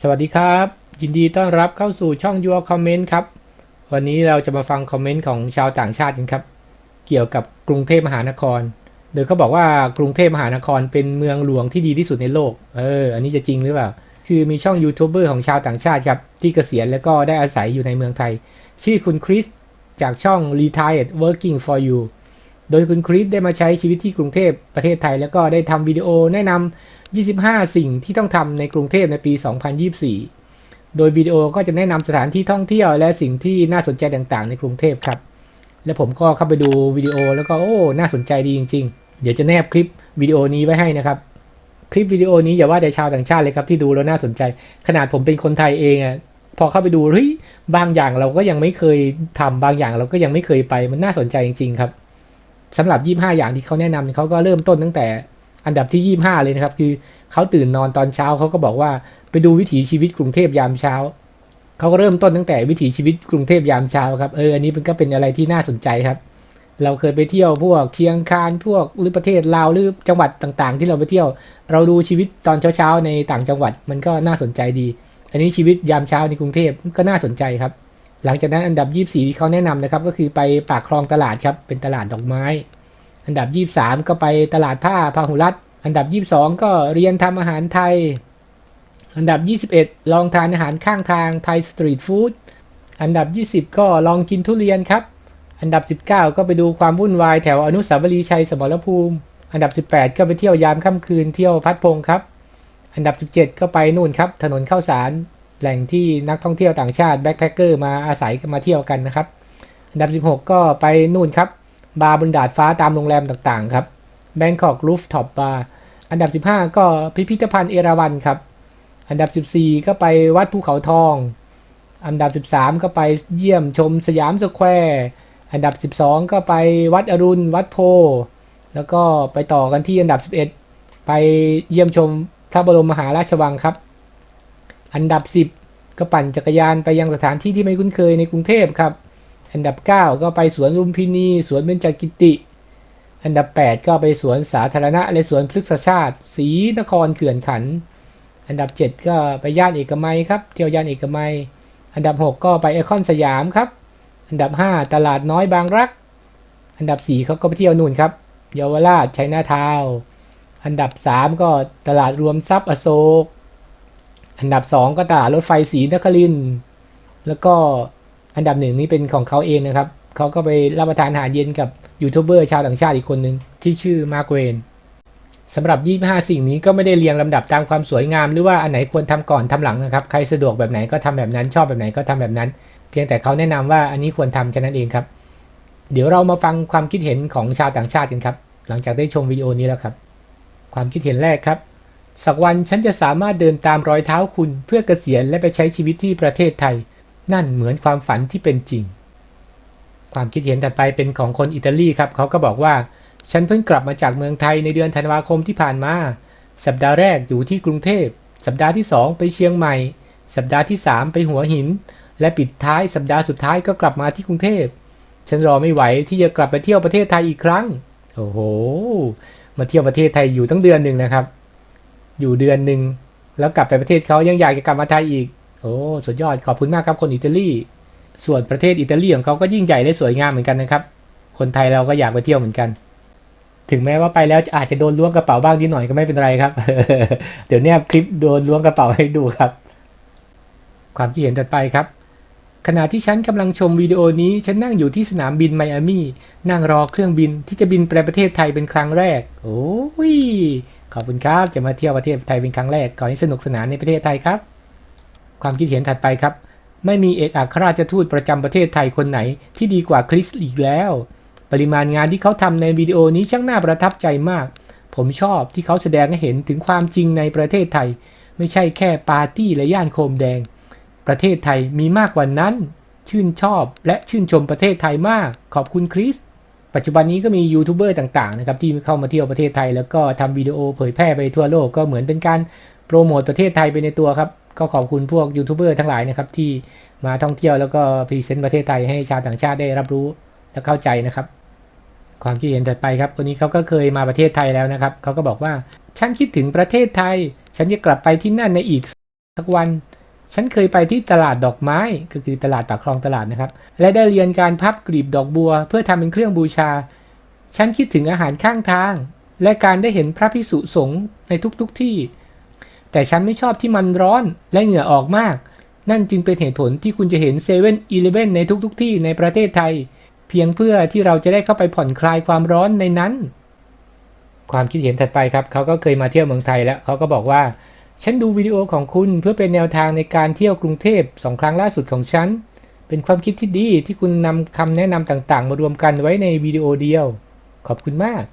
สวัสดีครับ ยินดีต้อนรับเข้าสู่ช่อง Your Comment ครับ วันนี้เราจะมาฟังคอมเมนต์ของชาวต่างชาติกันครับ เกี่ยวกับกรุงเทพมหานคร โดยเขาบอกว่ากรุงเทพมหานครเป็นเมืองหลวงที่ดีที่สุดในโลก เออ อันนี้จะจริงหรือเปล่า คือมีช่องยูทูบเบอร์ของชาวต่างชาติครับ ที่เกษียณแล้วก็ได้อาศัยอยู่ในเมืองไทย ชื่อคุณคริสจากช่อง Retired Working for You โดยคุณคริสได้มาใช้ชีวิตที่กรุงเทพประเทศไทย แล้วก็ได้ทำวิดีโอแนะนำ 25 สิ่งที่ต้องทำในกรุงเทพในปี 2024 โดยวิดีโอก็จะแนะนำสถานที่ท่องเที่ยวและสิ่งที่น่าสนใจต่างๆ ในกรุงเทพครับ และผมก็เข้าไปดูวิดีโอแล้วก็โอ้น่าสนใจดีจริง ๆ เดี๋ยวจะแนบคลิปวิดีโอนี้ไว้ให้นะครับ คลิปวิดีโอนี้อย่าว่าแต่ชาวต่างชาติเลยครับที่ดูแล้วน่าสนใจ ขนาดผมเป็นคนไทยเองอะพอเข้าไปดูเฮ้ยบางอย่างเราก็ยังไม่เคยทำบางอย่างเราก็ยังไม่เคยไปมันน่าสนใจจริง ๆ ครับสำหรับ 25 อย่างที่เขาแนะนำเขาก็เริ่มต้นตั้งแต่ อันดับที่ 25 เลยนะครับ คือเขาตื่นนอนตอนเช้าเขาก็บอกว่าไปดูวิถีชีวิตกรุงเทพยามเช้าเขาก็เริ่มต้นตั้งแต่วิถีชีวิตกรุงเทพยามเช้าครับเอออันนี้มันก็เป็นอะไรที่น่าสนใจครับ เราเคยไปเที่ยวพวกเชียงคานพวกหรือประเทศลาวหรือจังหวัดต่างๆ ที่เราไปเที่ยว เราดูชีวิตตอนเช้าๆในต่างจังหวัดมันก็น่าสนใจดี อันนี้ชีวิตยามเช้าในกรุงเทพก็น่าสนใจครับ หลังจากนั้นอันดับ 24ที่เขาแนะนำนะครับ ก็คือไปปากคลองตลาดครับเป็นตลาดดอกไม้ อันดับ 23 ก็ไปตลาดผ้าพาหุรัตอันดับ 22 ก็เรียนทำอาหารไทย อันดับ 21 ลองทานอาหารข้างทางไทยสตรีทฟู้ดอันดับ 20 ก็ลองกินทุเรียนครับ อันดับ 19 ก็ไปดูความวุ่นวายแถวอนุสาวรีย์ชัยสมรภูมิ อันดับ 18 ก็ไปเที่ยวยามค่ำคืนเที่ยวพัดพงครับ อันดับ 17 ก็ไปนู่นครับ ถนนข้าวสาร แหล่งที่นักท่องเที่ยวต่างชาติแบ็คแพคเกอร์มาอาศัยมาเที่ยวกันนะครับ อันดับ 16 ก็ไปนู่นครับ บาร์บนดาดฟ้าตามโรงแรมต่างๆ ครับ Bangkok Rooftop Bar อันดับ 15 ก็พิพิธภัณฑ์เอราวัณครับ อันดับ 14 ก็ไปวัดภูเขาทอง อันดับ 13 ก็ไปเยี่ยมชมสยามสแควร์ อันดับ 12 ก็ไปวัดอรุณ วัดโพ แล้วก็ไปต่อกันที่อันดับ 11 ไปเยี่ยมชมพระบรมมหาราชวังครับ อันดับ 10 ก็ปั่นจักรยานไปยังสถานที่ที่ไม่คุ้นเคยในกรุงเทพครับ อันดับ 9 ก็ไปสวนลุมพินี สวนเบญจกิติ อันดับ 8 ก็ไปสวนสาธารณะ และสวนพฤกษชาติศรีนครเขื่อนขัน อันดับ 7 ก็ไปย่านเอกมัยครับ เที่ยวย่านเอกมัย อันดับ 6 ก็ไปไอคอนสยามครับ อันดับ 5 ตลาดน้อยบางรัก อันดับ4เขาก็ไปเที่ยวนู่นครับ เยาวราชชัยนาทาวน์อันดับ 3 ก็ตลาดรวมทรัพย์อโศก อันดับ 2 ก็ตลาดรถไฟศรีนครินทร์แล้วก็ อันดับหนึ่งนี้เป็นของเขาเองนะครับ เขาก็ไปรับประทานอาหารเย็นกับยูทูบเบอร์ชาวต่างชาติอีกคนหนึ่งที่ชื่อมาร์กเวนสำหรับ 25 สิ่งนี้ก็ไม่ได้เรียงลำดับตามความสวยงาม หรือว่าอันไหนควรทำก่อนทำหลังนะครับ ใครสะดวกแบบไหนก็ทำแบบนั้น ชอบแบบไหนก็ทำแบบนั้น เพียงแต่เขาแนะนำว่าอันนี้ควรทำแค่นั้นเองครับ เดี๋ยวเรามาฟังความคิดเห็นของชาวต่างชาติกันครับ หลังจากได้ชมวิดีโอนี้แล้วครับ ความคิดเห็นแรกครับ สักวันฉันจะสามารถเดินตามรอยเท้าคุณเพื่อเกษียณและไปใช้ชีวิตที่ประเทศไทย นั่นเหมือนความฝันที่เป็นจริง ความคิดเห็นถัดไปเป็นของคนอิตาลีครับ เขาก็บอกว่า ฉันเพิ่งกลับมาจากเมืองไทยในเดือนธันวาคมที่ผ่านมา สัปดาห์แรกอยู่ที่กรุงเทพ สัปดาห์ที่ 2 ไปเชียงใหม่ สัปดาห์ที่ 3 ไปหัวหิน และปิดท้ายสัปดาห์สุดท้ายก็กลับมาที่กรุงเทพ ฉันรอไม่ไหวที่จะกลับไปเที่ยวประเทศไทยอีกครั้ง โอ้โห มาเที่ยวประเทศไทยอยู่ตั้งเดือนหนึ่งนะครับ อยู่เดือนหนึ่งแล้วกลับไปประเทศเขายังอยากจะกลับมาไทยอีก โอ้สุดยอดขอบคุณมากครับคนอิตาลีส่วนประเทศอิตาลีของเขาก็ยิ่งใหญ่และสวยงามเหมือนกันนะครับ คนไทยเราก็อยากไปเที่ยวเหมือนกัน ถึงแม้ว่าไปแล้วอาจจะโดนล้วงกระเป๋าบ้างนิดหน่อยก็ไม่เป็นไรครับ เดี๋ยวแนบคลิปโดนล้วงกระเป๋าให้ดูครับ ความคิดเห็นถัดไปครับ ขณะที่ฉันกำลังชมวิดีโอนี้ ฉันนั่งอยู่ที่สนามบินไมอามี่นั่งรอเครื่องบินที่จะบินไปประเทศไทยเป็นครั้งแรก โอ้ยขอบคุณครับจะมาเที่ยวประเทศไทยเป็นครั้งแรกขอให้สนุกสนานในประเทศไทยครับ ความคิดเห็นถัดไปครับ ไม่มีเอกอัครราชทูตประจำประเทศไทยคนไหน ที่ดีกว่าคริสอีกแล้ว ปริมาณงานที่เขาทำในวิดีโอนี้ช่างน่าประทับใจมาก ผมชอบที่เขาแสดงให้เห็นถึงความจริงในประเทศไทย ไม่ใช่แค่ปาร์ตี้และย่านโคมแดง ประเทศไทยมีมากกว่านั้น ชื่นชอบและชื่นชมประเทศไทยมาก ขอบคุณคริสปัจจุบันนี้ก็มียูทูบเบอร์ต่างๆนะครับที่เข้ามาเที่ยวประเทศไทย แล้วก็ทำวิดีโอเผยแพร่ไปทั่วโลกก็เหมือนเป็นการโปรโมทประเทศไทยไปในตัวครับ ก็ขอบคุณพวกยูทูบเบอร์ทั้งหลายนะครับที่มาท่องเที่ยวแล้วก็พรีเซนต์ประเทศไทยให้ชาวต่างชาติได้รับรู้และเข้าใจนะครับ ความคิดเห็นถัดไปครับคนนี้เขาก็เคยมาประเทศไทยแล้วนะครับเขาก็บอกว่าฉันคิดถึงประเทศไทย ฉันจะกลับไปที่นั่นในอีกสักวัน ฉันเคยไปที่ตลาดดอกไม้ก็คือตลาดปากคลองตลาดนะครับ และได้เรียนการพับกลีบดอกบัว เพื่อทำเป็นเครื่องบูชา ฉันคิดถึงอาหารข้างทาง และการได้เห็นพระพิสุสงฆ์ในทุกๆทที่ แต่ฉันไม่ชอบที่มันร้อนและเหงื่อออกมาก นั่นจึงเป็นเหตุผลที่คุณจะเห็นเซเว่นอีเลฟเว่นในทุกๆทที่ในประเทศไทย เพียงเพื่อที่เราจะได้เข้าไปผ่อนคลายความร้อนในนั้น ความคิดเห็นถัดไปครับ เขาก็เคยมาเที่ยวเมืองไทยแล้วเขาก็บอกว่า ฉันดูวิดีโอของคุณเพื่อเป็นแนวทางในการเที่ยวกรุงเทพสองครั้งล่าสุดของฉันเป็นความคิดที่ดีที่คุณนำคำแนะนำต่างๆ มารวมกันไว้ในวิดีโอเดียว ขอบคุณมาก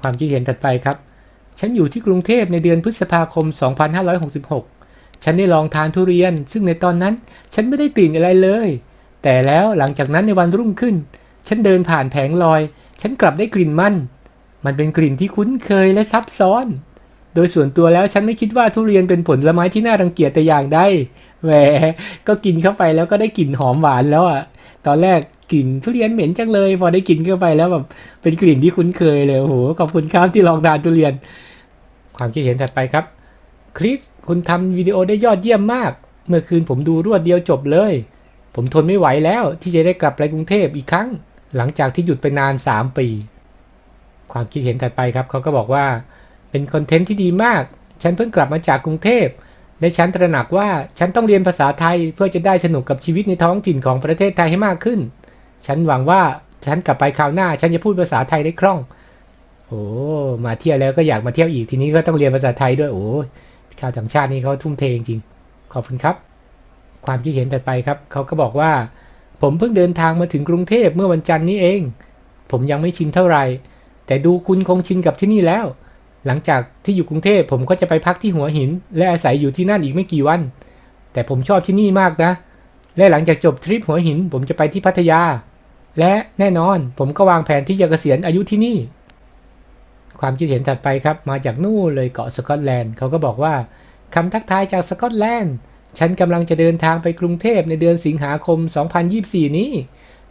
ความคิดเห็นถัดไปครับ ฉันอยู่ที่กรุงเทพในเดือนพฤษภาคม 2566 ฉันได้ลองทานทุเรียน ซึ่งในตอนนั้นฉันไม่ได้กลิ่นอะไรเลย แต่แล้วหลังจากนั้นในวันรุ่งขึ้น ฉันเดินผ่านแผงลอย ฉันกลับได้กลิ่นมัน มันเป็นกลิ่นที่คุ้นเคยและซับซ้อน โดยส่วนตัวแล้วฉันไม่คิดว่าทุเรียนเป็นผลไม้ที่น่ารังเกียจแต่อย่างใด แหม ก็กินเข้าไปแล้วก็ได้กลิ่นหอมหวานแล้วอะตอนแรกกลิ่นทุเรียนเหม็นจังเลย พอได้กินเข้าไปแล้วแบบเป็นกลิ่นที่คุ้นเคยเลยโอ้โหขอบคุณครับที่ลองทานทุเรียน ความคิดเห็นถัดไปครับคริสคุณทำวิดีโอได้ยอดเยี่ยมมาก เมื่อคืนผมดูรวดเดียวจบเลย ผมทนไม่ไหวแล้วที่จะได้กลับไปกรุงเทพอีกครั้ง หลังจากที่หยุดไปนาน 3 ปี ความคิดเห็นถัดไปครับเขาก็บอกว่า เป็นคอนเทนต์ที่ดีมาก ฉันเพิ่งกลับมาจากกรุงเทพและฉันตระหนักว่าฉันต้องเรียนภาษาไทยเพื่อจะได้สนุกกับชีวิตในท้องถิ่นของประเทศไทยให้มากขึ้น ฉันหวังว่าฉันกลับไปคราวหน้า ฉันจะพูดภาษาไทยได้คล่อง โอ้มาเที่ยวแล้วก็อยากมาเที่ยวอีกทีนี้ก็ต้องเรียนภาษาไทยด้วยโอ้ชาวต่างชาตินี่เขาทุ่มเทจริงๆขอบคุณครับ ความคิดเห็นถัดไปครับเขาก็บอกว่า ผมเพิ่งเดินทางมาถึงกรุงเทพเมื่อวันจันทร์นี้เอง ผมยังไม่ชินเท่าไหร่แต่ดูคุณคงชินกับที่นี่แล้ว หลังจากที่อยู่กรุงเทพผมก็จะไปพักที่หัวหิน และอาศัยอยู่ที่นั่นอีกไม่กี่วัน แต่ผมชอบที่นี่มากนะ และหลังจากจบทริปหัวหิน ผมจะไปที่พัทยา และแน่นอนผมก็วางแผนที่จะเกษียณอายุที่นี่ ความคิดเห็นถัดไปครับ มาจากนู่นเลยเกาะสกอตแลนด์เขาก็บอกว่าคำทักทายจากสกอตแลนด์ฉันกำลังจะเดินทางไปกรุงเทพในเดือนสิงหาคม 2024 นี้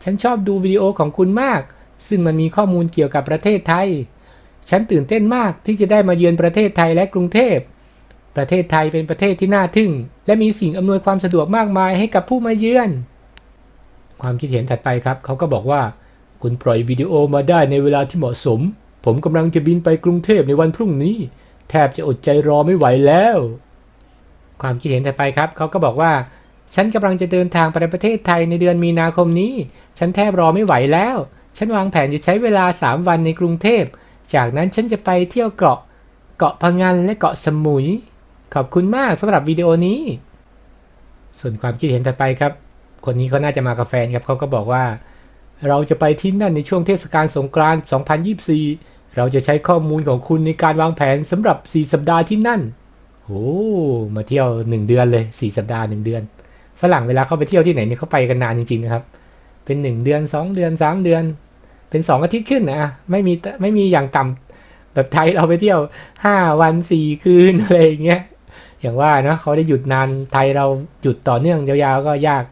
ฉันชอบดูวิดีโอของคุณมาก ซึ่งมันมีข้อมูลเกี่ยวกับประเทศไทย ฉันตื่นเต้นมากที่จะได้มาเยือนประเทศไทยและกรุงเทพ ประเทศไทยเป็นประเทศที่น่าทึ่ง และมีสิ่งอำนวยความสะดวกมากมายให้กับผู้มาเยือน ความคิดเห็นถัดไปครับ เขาก็บอกว่า คุณปล่อยวิดีโอมาได้ในเวลาที่เหมาะสม ผมกำลังจะบินไปกรุงเทพในวันพรุ่งนี้ แทบจะอดใจรอไม่ไหวแล้ว ความคิดเห็นถัดไปครับ เขาก็บอกว่า ฉันกำลังจะเดินทางไปประเทศไทยในเดือนมีนาคมนี้ ฉันแทบรอไม่ไหวแล้ว ฉันวางแผนจะใช้เวลา 3 วันในกรุงเทพ จากนั้นฉันจะไปเที่ยวเกาะ เกาะพังงานและเกาะสมุย ขอบคุณมากสำหรับวิดีโอนี้ ส่วนความคิดเห็นถัดไปครับ คนนี้เขาน่าจะมากับแฟนครับเขาก็บอกว่า เราจะไปที่นั่นในช่วงเทศกาลสงกรานต์2024 เราจะใช้ข้อมูลของคุณในการวางแผนสำหรับ 4 สัปดาห์ที่นั่นโอ้มาเที่ยว 1 เดือนเลย 4 สัปดาห์ 1 เดือน ฝรั่งเวลาเขาไปเที่ยวที่ไหนเนี่ยเขาไปกันนานจริงๆนะครับ เป็น 1 เดือน 2 เดือน 3 เดือน เป็น 2 อาทิตย์ขึ้นนะไม่มีไม่มีอย่างต่ำแบบไทยเราไปเที่ยว 5 วัน 4 คืนอะไรอย่างเงี้ยอย่างว่านะเขาได้หยุดนานไทยเราหยุดต่อเนื่องยาวๆก็ยาก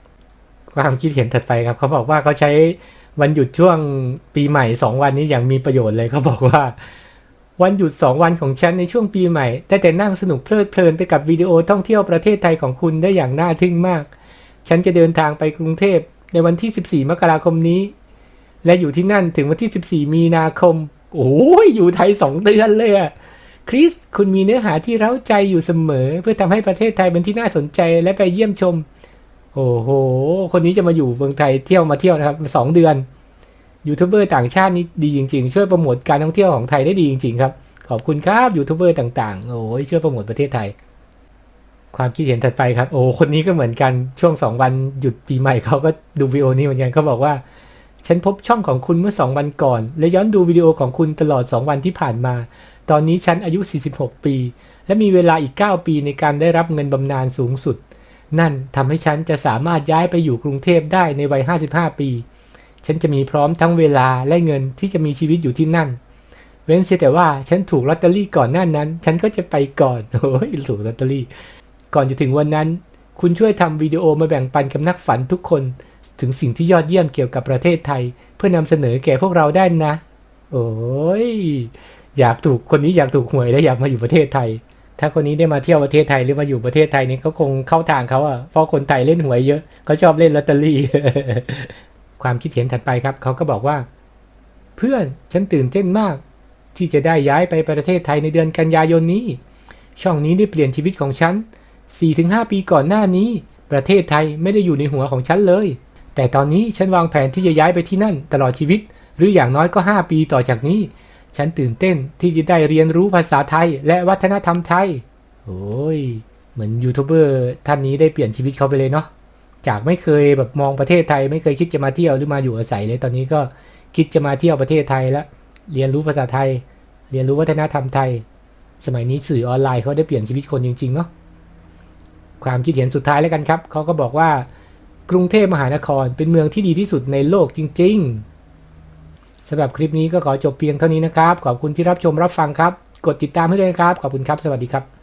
ความคิดเห็นถัดไปครับ เขาบอกว่าเขาใช้วันหยุดช่วงปีใหม่2วันนี้อย่างมีประโยชน์เลยเขาบอกว่า วันหยุด2วันของฉันในช่วงปีใหม่ได้แต่นั่งสนุกเพลิดเพลินไปกับวิดีโอท่องเที่ยวประเทศไทยของคุณได้อย่างน่าทึ่งมาก ฉันจะเดินทางไปกรุงเทพในวันที่ 14 มกราคมนี้ และอยู่ที่นั่นถึงวันที่ 14 มีนาคม โอ้ยอยู่ไทย2เดือนเลยอะคริสคุณมีเนื้อหาที่เร้าใจอยู่เสมอ เพื่อทำให้ประเทศไทยเป็นที่น่าสนใจและไปเยี่ยมชม โอ้โห คนนี้จะมาอยู่เมืองไทยเที่ยวมาเที่ยวนะครับสองเดือนยูทูบเบอร์ต่างชาตินี่ดีจริง ๆ ช่วยโปรโมทการท่องเที่ยวของไทยได้ดีจริง ๆ ครับ ขอบคุณครับยูทูบเบอร์ต่างๆโอ้ยช่วยโปรโมทประเทศไทย ความคิดเห็นถัดไปครับ โอ้คนนี้ก็เหมือนกันช่วงสองวันหยุดปีใหม่เขาก็ดูวิดีโอนี้เหมือนกันเขาบอกว่า ฉันพบช่องของคุณเมื่อสองวันก่อน และย้อนดูวิดีโอของคุณตลอด2วันที่ผ่านมา ตอนนี้ฉันอายุ 46 ปี และมีเวลาอีก 9 ปีในการได้รับเงินบำนาญสูงสุด นั่นทำให้ฉันจะสามารถย้ายไปอยู่กรุงเทพได้ในวัย 55 ปี ฉันจะมีพร้อมทั้งเวลาและเงินที่จะมีชีวิตอยู่ที่นั่น เว้นเสียแต่ว่าฉันถูกลอตเตอรี่ก่อนหน้านั้น ฉันก็จะไปก่อน โอ้ยถูกลอตเตอรี่ ก่อนจะถึงวันนั้น คุณช่วยทำวิดีโอมาแบ่งปันกับนักฝันทุกคน ถึงสิ่งที่ยอดเยี่ยมเกี่ยวกับประเทศไทย เพื่อนำเสนอแก่พวกเราได้นะ โอ้ยอยากถูกคนนี้อยากถูกหวยและอยากมาอยู่ประเทศไทย ถ้าคนนี้ได้มาเที่ยวประเทศไทยหรือมาอยู่ประเทศไทยนี่เขาคงเข้าทางเขาอะเพราะคนไทยเล่นหวยเยอะเขาชอบเล่นลอตเตอรี่ ความคิดเห็นถัดไปครับ เขาก็บอกว่า เพื่อนฉันตื่นเต้นมาก ที่จะได้ย้ายไปประเทศไทยในเดือนกันยายนนี้ ช่องนี้ได้เปลี่ยนชีวิตของฉัน 4-5 ปีก่อนหน้านี้ ประเทศไทยไม่ได้อยู่ในหัวของฉันเลย แต่ตอนนี้ฉันวางแผนที่จะย้ายไปที่นั่น ตลอดชีวิต หรืออย่างน้อยก็ 5 ปีต่อจากนี้ ฉันตื่นเต้นที่จะได้เรียนรู้ภาษาไทยและวัฒนธรรมไทย โอ้ย เหมือนยูทูบเบอร์ท่านนี้ได้เปลี่ยนชีวิตเขาไปเลยเนาะ จากไม่เคยแบบมองประเทศไทย ไม่เคยคิดจะมาเที่ยวหรือมาอยู่อาศัยเลย ตอนนี้ก็คิดจะมาเที่ยวประเทศไทยแล้ว เรียนรู้ภาษาไทย เรียนรู้วัฒนธรรมไทย สมัยนี้สื่อออนไลน์เขาได้เปลี่ยนชีวิตคนจริงๆเนาะ ความคิดเห็นสุดท้ายแล้วกันครับ เขาก็บอกว่ากรุงเทพมหานครเป็นเมืองที่ดีที่สุดในโลกจริง ๆ สำหรับคลิปนี้ก็ขอจบเพียงเท่านี้นะครับ ขอบคุณที่รับชมรับฟังครับ กดติดตามให้ด้วยนะครับ ขอบคุณครับ สวัสดีครับ